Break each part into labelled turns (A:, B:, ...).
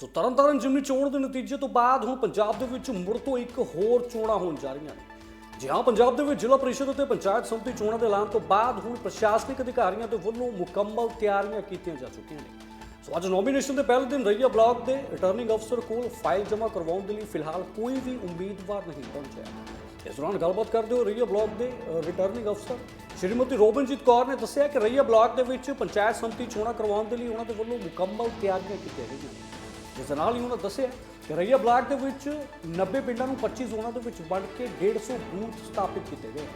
A: ਸੋ ਤਰਨਤਾਰਨ ਜ਼ਿਮਨੀ ਚੋਣ ਦੇ ਨਤੀਜੇ ਤੋਂ ਬਾਅਦ ਹੁਣ ਪੰਜਾਬ ਦੇ ਵਿੱਚ ਮੁੜ ਤੋਂ ਇੱਕ ਹੋਰ ਚੋਣਾਂ ਹੋਣ ਜਾ ਰਹੀਆਂ ਨੇ। ਜੀ ਹਾਂ, ਪੰਜਾਬ ਦੇ ਵਿੱਚ ਜ਼ਿਲ੍ਹਾ ਪਰਿਸ਼ਦ ਅਤੇ ਪੰਚਾਇਤ ਸਮਿਤੀ ਚੋਣਾਂ ਦੇ ਐਲਾਨ ਤੋਂ ਬਾਅਦ ਹੁਣ ਪ੍ਰਸ਼ਾਸਨਿਕ ਅਧਿਕਾਰੀਆਂ ਦੇ ਵੱਲੋਂ ਮੁਕੰਮਲ ਤਿਆਰੀਆਂ ਕੀਤੀਆਂ ਜਾ ਚੁੱਕੀਆਂ ਨੇ। ਸੋ ਅੱਜ ਨੋਮੀਨੇਸ਼ਨ ਦੇ ਪਹਿਲੇ ਦਿਨ ਰਈਆ ਬਲਾਕ ਦੇ ਰਿਟਰਨਿੰਗ ਅਫਸਰ ਕੋਲ ਫਾਈਲ ਜਮ੍ਹਾਂ ਕਰਵਾਉਣ ਦੇ ਲਈ ਫਿਲਹਾਲ ਕੋਈ ਵੀ ਉਮੀਦਵਾਰ ਨਹੀਂ ਪਹੁੰਚਿਆ। ਇਸ ਦੌਰਾਨ ਗੱਲਬਾਤ ਕਰਦੇ ਹੋਏ ਰਈਆ ਬਲਾਕ ਦੇ ਰਿਟਰਨਿੰਗ ਅਫਸਰ ਸ਼੍ਰੀਮਤੀ ਰੋਬਨਜੀਤ ਕੌਰ ਨੇ ਦੱਸਿਆ ਕਿ ਰਈਆ ਬਲਾਕ ਦੇ ਵਿੱਚ ਪੰਚਾਇਤ ਸਮਿਤੀ ਚੋਣਾਂ ਕਰਵਾਉਣ ਦੇ ਲਈ ਉਹਨਾਂ ਦੇ ਵੱਲੋਂ ਮੁਕੰਮਲ ਤਿਆਰੀਆਂ ਕੀਤੀਆਂ ਗਈਆਂ ਨੇ। ਜਿਸ ਦੇ ਨਾਲ ਹੀ ਉਹਨਾਂ ਦੱਸਿਆ ਕਿ ਰਈਆ ਬਲਾਕ ਦੇ ਵਿੱਚ 90 ਪਿੰਡਾਂ ਨੂੰ 25 ਜ਼ੋਨਾਂ ਦੇ ਵਿੱਚ ਵੰਡ ਕੇ 150 ਬੂਥ ਸਥਾਪਿਤ ਕੀਤੇ ਗਏ।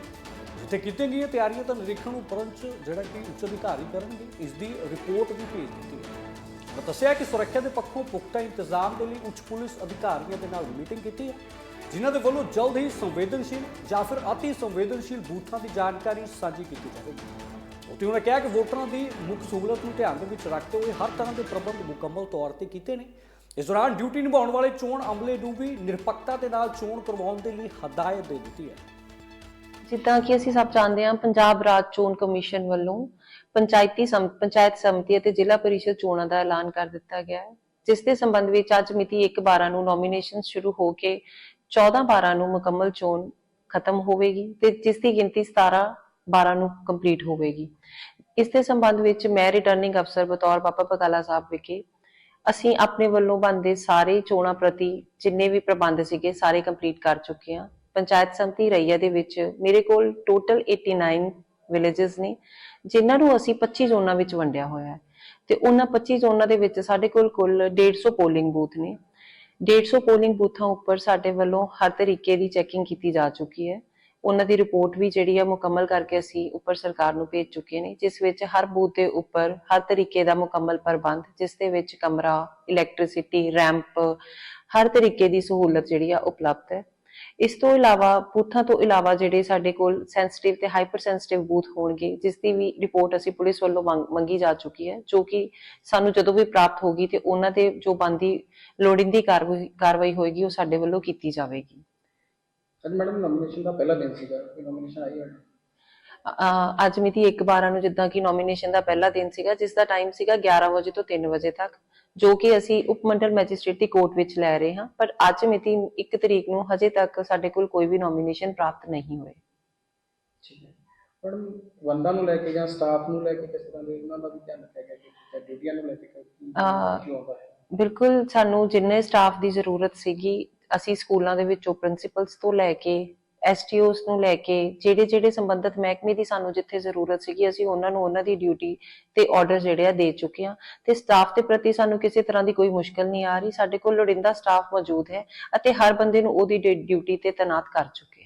A: ਜਿੱਥੇ ਕੀਤੀਆਂ ਗਈਆਂ ਤਿਆਰੀਆਂ ਦਾ ਨਿਰੀਖਣ ਉਪਰੰਤ ਜਿਹੜਾ ਕਿ ਉੱਚ ਅਧਿਕਾਰੀ ਕਰਨਗੇ, ਇਸ ਦੀ ਰਿਪੋਰਟ ਵੀ ਭੇਜ ਦਿੱਤੀ ਹੈ ਉਹਨਾਂ ਦੱਸਿਆ ਕਿ ਸੁਰੱਖਿਆ ਦੇ ਪੱਖੋਂ ਪੁਖਤਾ ਇੰਤਜ਼ਾਮ ਦੇ ਲਈ ਉੱਚ ਪੁਲਿਸ ਅਧਿਕਾਰੀਆਂ ਦੇ ਨਾਲ ਮੀਟਿੰਗ ਕੀਤੀ ਹੈ, ਜਿਨ੍ਹਾਂ ਦੇ ਵੱਲੋਂ ਜਲਦ ਹੀ ਸੰਵੇਦਨਸ਼ੀਲ ਜਾਂ ਫਿਰ ਅਤੀ ਸੰਵੇਦਨਸ਼ੀਲ ਬੂਥਾਂ ਦੀ ਜਾਣਕਾਰੀ ਸਾਂਝੀ ਕੀਤੀ ਜਾਵੇਗੀ। ਉਤੇ ਉਹਨਾਂ ਕਿਹਾ ਕਿ ਵੋਟਰਾਂ ਦੀ ਮੁੱਖ ਸਹੂਲਤ ਨੂੰ ਧਿਆਨ ਦੇ ਵਿੱਚ ਰੱਖਦੇ ਹੋਏ ਹਰ ਤਰ੍ਹਾਂ ਦੇ ਪ੍ਰਬੰਧ ਮੁਕੰਮਲ ਤੌਰ ਤੇ ਕੀਤੇ ਨੇ। ਇਸ ਦੌਰਾਨ ਡਿਊਟੀ ਨਿਭਾਉਣ ਵਾਲੇ ਚੋਣ ਅਮਲੇ ਨੂੰ ਵੀ ਨਿਰਪੱਖਤਾ ਦੇ ਨਾਲ ਚੋਣ ਕਰਵਾਉਣ ਦੇ ਲਈ ਹਦਾਇਤ ਦੇ ਦਿੱਤੀ ਹੈ।
B: ਜਿੱਦਾਂ ਕਿ ਅਸੀਂ ਸਭ ਜਾਣਦੇ ਹਾਂ, ਪੰਜਾਬ ਰਾਜ ਚੋਣ ਕਮਿਸ਼ਨ ਵੱਲੋਂ ਪੰਚਾਇਤੀ ਪੰਚਾਇਤ ਸਮਿਤੀ ਅਤੇ ਜ਼ਿਲ੍ਹਾ ਪਰਿਸ਼ਦ ਚੋਣਾਂ ਦਾ ਐਲਾਨ ਕਰ ਦਿੱਤਾ ਗਿਆ ਹੈ, ਜਿਸ ਦੇ ਸੰਬੰਧ ਵਿੱਚ ਅੱਜ ਮਿਤੀ 1/12 ਨੂੰ ਨੋਮੀਨੇਸ਼ਨ ਸ਼ੁਰੂ ਹੋ ਕੇ 14/12 ਨੂੰ ਮੁਕੰਮਲ ਚੋਣ ਖਤਮ ਹੋਵੇਗੀ ਤੇ ਜਿਸ ਦੀ ਗਿਣਤੀ 17/12 ਨੂੰ ਕੰਪਲੀਟ ਹੋਵੇਗੀ। ਇਸ ਦੇ ਸੰਬੰਧ ਵਿੱਚ ਮੈਂ ਰਿਟਰਨਿੰਗ ਅਫਸਰ ਬਤੌਰ ਬਾਬਾ ਬਕਾਲਾ ਸਾਹਿਬ ਵਿਖੇ ਅਸੀਂ ਆਪਣੇ ਵੱਲੋਂ ਬੰਦੇ ਸਾਰੇ ਚੋਣਾਂ ਪ੍ਰਤੀ ਜਿੰਨੇ ਵੀ ਪ੍ਰਬੰਧ ਸੀਗੇ ਸਾਰੇ ਕੰਪਲੀਟ ਕਰ ਚੁੱਕੇ ਹਾਂ। ਪੰਚਾਇਤ ਸਮਿਤੀ ਰਈਆ ਦੇ ਵਿੱਚ ਮੇਰੇ ਕੋਲ ਟੋਟਲ 89 ਵਿਲੇजेस ਨੇ, ਜਿਨ੍ਹਾਂ ਨੂੰ ਅਸੀਂ 25 ਜ਼ੋਨਾਂ ਵਿੱਚ ਵੰਡਿਆ ਹੋਇਆ ਹੈ। ਤੇ ਉਹਨਾਂ 25 ਜ਼ੋਨਾਂ ਦੇ ਵਿੱਚ ਸਾਡੇ ਕੋਲ ਕੁੱਲ 150 ਪੋਲਿੰਗ ਬੂਥ ਨੇ। 150 ਪੋਲਿੰਗ ਬੂਥਾਂ ਉੱਪਰ ਸਾਡੇ ਵੱਲੋਂ ਹਰ ਤਰੀਕੇ ਦੀ ਚੈਕਿੰਗ ਕੀਤੀ ਜਾ ਚੁੱਕੀ ਹੈ। ਉਹਨਾਂ ਦੀ ਰਿਪੋਰਟ ਵੀ ਜਿਹੜੀ ਆ ਮੁਕੰਮਲ ਕਰਕੇ ਅਸੀਂ ਉੱਪਰ ਸਰਕਾਰ ਨੂੰ ਭੇਜ ਚੁੱਕੇ ਨੇ, ਜਿਸ ਵਿੱਚ ਹਰ ਬੂਥ ਦੇ ਉੱਪਰ, ਹਰ ਤਰੀਕੇ ਦਾ ਮੁਕੰਮਲ ਪ੍ਰਬੰਧ, ਜਿਸ ਦੇ ਵਿੱਚ ਕਮਰਾ ਇਲੈਕਟ੍ਰਿਸਿਟੀ ਰੈਂਪ ਹਰ ਤਰੀਕੇ ਦੀ ਸਹੂਲਤ ਜਿਹੜੀ ਆ ਉਪਲਬਧ ਹੈ। ਇਸ ਤੋਂ ਇਲਾਵਾ, ਬੂਥਾਂ ਤੋਂ ਇਲਾਵਾ ਜਿਹੜੇ ਸਾਡੇ ਕੋਲ ਸੈਂਸਿਟਿਵ ਤੇ ਹਾਈਪਰ ਸੈਂਸਿਟਿਵ ਬੂਥ ਹੋਣਗੇ, ਜਿਸ ਦੀ ਵੀ ਰਿਪੋਰਟ ਅਸੀਂ ਪੁਲਿਸ ਵੱਲੋਂ ਮੰਗ- ਮੰਗੀ ਜਾ ਚੁੱਕੀ ਹੈ, ਜੋ ਕਿ ਸਾਨੂੰ ਜਦੋਂ ਵੀ ਪ੍ਰਾਪਤ ਹੋਗੀ ਤੇ ਉਹਨਾਂ ਦੇ ਜੋ ਬੰਦੀ ਲੋੜੀਂਦੀ ਕਾਰਵਾਈ ਹੋਏਗੀ, ਉਹ ਸਾਡੇ ਵੱਲੋਂ ਕੀਤੀ ਜਾਵੇਗੀ।
C: ਅੱਜ ਮੈਡਮ ਨੋਮੀਨੇਸ਼ਨ ਦਾ ਪਹਿਲਾ ਦਿਨ ਸੀਗਾ ਕਿ ਨੋਮੀਨੇਸ਼ਨ ਆਈ ਹੈ
B: ਅਹ ਅੱਜ ਮਿਤੀ 1/12 ਨੂੰ ਜਿੱਦਾਂ ਕਿ ਨੋਮੀਨੇਸ਼ਨ ਦਾ ਪਹਿਲਾ ਦਿਨ ਸੀਗਾ ਜਿਸ ਦਾ ਟਾਈਮ ਸੀਗਾ 11 ਵਜੇ ਤੋਂ 3 ਵਜੇ ਤੱਕ ਜੋ ਕਿ ਅਸੀਂ ਉਪ ਮੰਡਲ ਮੈਜਿਸਟ੍ਰੇਟ ਦੀ ਕੋਰਟ ਵਿੱਚ ਲੈ ਰਹੇ ਹਾਂ ਪਰ ਅੱਜ ਮਿਤੀ 1 ਤਰੀਕ ਨੂੰ ਹਜੇ ਤੱਕ ਸਾਡੇ ਕੋਲ ਕੋਈ ਵੀ ਨੋਮੀਨੇਸ਼ਨ ਪ੍ਰਾਪਤ ਨਹੀਂ ਹੋਏ।
C: ਠੀਕ ਹੈ। ਮੈਡਮ ਵੰਦਾਂ ਨੂੰ ਲੈ ਕੇ ਜਾਂ ਸਟਾਫ ਨੂੰ ਲੈ ਕੇ ਕਿਸ ਤਰ੍ਹਾਂ ਦੇ ਉਹਨਾਂ ਦਾ ਵੀ ਧਿਆਨ ਰੱਖਿਆ ਗਿਆ ਕਿ ਡਿਊਟੀਆਂ ਨੂੰ ਲੈ ਕੇ ਕੀ
B: ਅਹ
C: ਕੀ ਆਉਂਦਾ ਹੈ
B: ਬਿਲਕੁਲ ਸਾਨੂੰ ਜਿੰਨੇ ਸਟਾਫ ਦੀ ਜ਼ਰੂਰਤ ਸੀਗੀ ਅਸੀਂ ਸਕੂਲਾਂ ਦੇ ਵਿੱਚੋਂ ਪ੍ਰਿੰਸੀਪਲਸ ਤੋਂ ਲੈ ਕੇ ਐਸਟੀਓਸ ਨੂੰ ਲੈ ਕੇ, ਜਿਹੜੇ ਜਿਹੜੇ ਸੰਬੰਧਿਤ ਮਹਿਕਮੇ ਦੀ ਸਾਨੂੰ ਜਿੱਥੇ ਜ਼ਰੂਰਤ ਸੀਗੀ, ਅਸੀਂ ਉਹਨਾਂ ਨੂੰ ਉਹਨਾਂ ਦੀ ਡਿਊਟੀ ਤੇ ਆਰਡਰ ਜਿਹੜੇ ਆ ਦੇ ਚੁੱਕੇ ਆ ਤੇ ਸਟਾਫ ਦੇ ਪ੍ਰਤੀ ਸਾਨੂੰ ਕਿਸੇ ਤਰ੍ਹਾਂ ਦੀ ਕੋਈ ਮੁਸ਼ਕਲ ਨਹੀਂ ਆ ਰਹੀ। ਸਾਡੇ ਕੋਲ ਲੋੜੀਂਦਾ ਸਟਾਫ ਮੌਜੂਦ ਹੈ ਅਤੇ ਹਰ ਬੰਦੇ ਨੂੰ ਉਹਦੀ ਡਿਊਟੀ ਤੇ ਤਾਇਨਾਤ ਕਰ ਚੁੱਕੇ